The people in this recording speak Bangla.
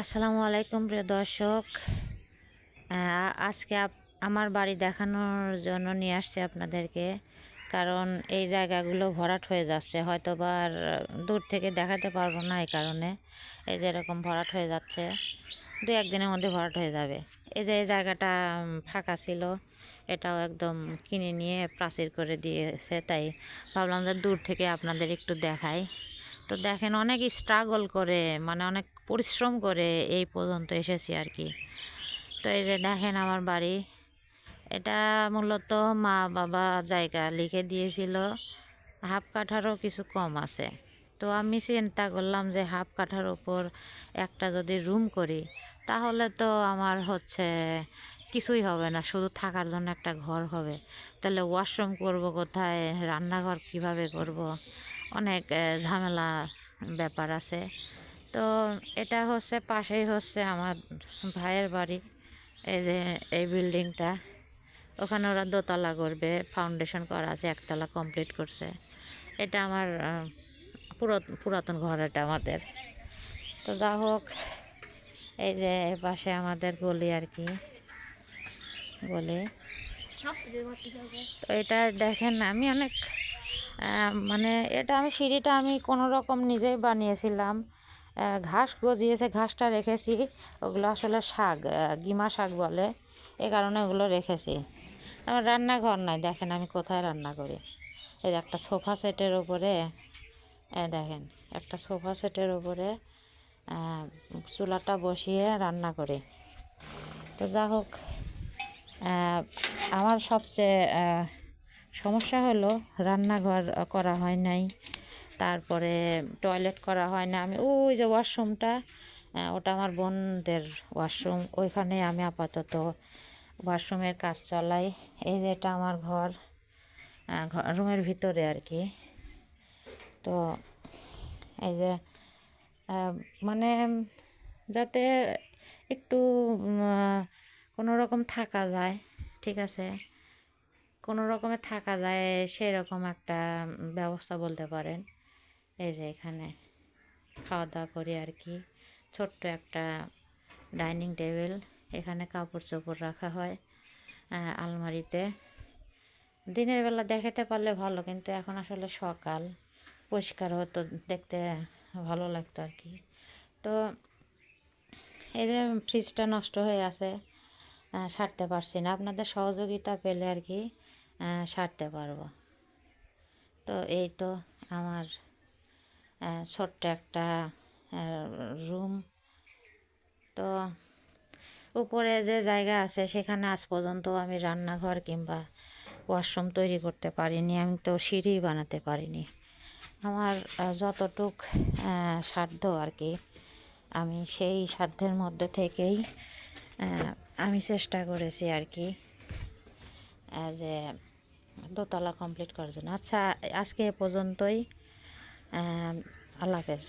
আসসালামু আলাইকুম, প্রিয় দর্শক। আজকে আমার বাড়ি দেখানোর জন্য নিয়ে আসছি আপনাদেরকে, কারণ এই জায়গাগুলো ভরাট হয়ে যাচ্ছে। হয়তো বা দূর থেকে দেখাতে পারব না এই কারণে। এই যে এরকম ভরাট হয়ে যাচ্ছে, দু একদিনের মধ্যে ভরাট হয়ে যাবে। এই যে এই জায়গাটা ফাঁকা ছিল, এটাও একদম কিনে নিয়ে প্রাচীর করে দিয়েছে, তাই ভাবলাম যে দূর থেকে আপনাদের একটু দেখাই। তো দেখেন, অনেক স্ট্রাগল করে মানে অনেক পরিশ্রম করে এই পর্যন্ত এসেছি আর কি। তো এই যে দেখেন আমার বাড়ি, এটা মূলত মা বাবা জায়গা লিখে দিয়েছিল, হাফ কাঠারও কিছু কম আছে। তো আমি চিন্তা করলাম যে হাফ কাঠার ওপর একটা যদি রুম করি, তাহলে তো আমার হচ্ছে কিছুই হবে না, শুধু থাকার জন্য একটা ঘর হবে। তাহলে ওয়াশরুম করব কোথায়, রান্নাঘর কীভাবে করব, অনেক ঝামেলা ব্যাপার আছে। তো এটা হচ্ছে, পাশেই হচ্ছে আমার ভাইয়ের বাড়ি, এই যে এই বিল্ডিংটা। ওখানে ওরা দোতলা করবে ফাউন্ডেশন করা আছে, একতলা কমপ্লিট করছে। এটা আমার পুরাতন ঘর এটা আমাদের। তো যা হোক, এই যে পাশে আমাদের গলি আর কি, গলি। তো এটা দেখেন, আমি অনেক মানে এটা আমি সিঁড়িটা আমি কোনো রকম নিজেই বানিয়েছিলাম। ঘাস গজিয়েছে ঘাসটা রেখেছি। ওগুলো আসলে শাক গিমা শাক বলে। এ কারণে ওগুলো রেখেছি। আমার রান্নাঘর নাই দেখেন আমি কোথায় রান্না করি। এই একটা সোফা সেটের উপরে এ দেখেন একটা সোফা সেটের আহ, চুলাটা বসিয়ে রান্না করি। তো যা হোক আমার সবচেয়ে সমস্যা হলো রান্নাঘর করা হয় নাই। তারপরে টয়লেট করা হয় না। আমি ওই যে ওয়াশরুমটা ওটা আমার বোনদের ওয়াশরুম ওইখানে আমি আপাতত ওয়াশরুমের কাজ চালাই। এই যে এটা আমার ঘর রুমের ভিতরে আর কি। তো এই যে মানে যাতে একটু কোনো রকম থাকা যায়, ঠিক আছে? কোনো রকমে থাকা যায় সেই রকম একটা ব্যবস্থা বলতে পারেন। এই যে এখানে খাওয়া দাওয়া করি আর কি। ছোট্ট একটা ডাইনিং টেবিল, এখানে কাপড় চোপড় রাখা হয় আলমারিতে। দিনের বেলা দেখাতে পারলে ভালো, কিন্তু এখন আসলে সকাল। পরিষ্কার হতো, দেখতে ভালো লাগতো আর কি। তো এই যে ফ্রিজটা নষ্ট হয়ে আছে সারতে পারছি না। আপনাদের সহযোগিতা পেলে আর কি সারতে পারব। তো এই তো আমার ছোট্ট একটা রুম তো উপরে যে জায়গা আছে, সেখানে আজ পর্যন্ত আমি রান্নাঘর কিংবা ওয়াশরুম তৈরি করতে পারিনি, আমি তো সিঁড়ি বানাতে পারিনি। আমার যতটুক সাধ্য আর কি, আমি সেই সাধ্যের মধ্যে থেকেই আমি চেষ্টা করেছি আর কি যে দোতলা কমপ্লিট করার জন্য। আচ্ছা আজকে এ পর্যন্তই। আল্লাহ হাফেজ।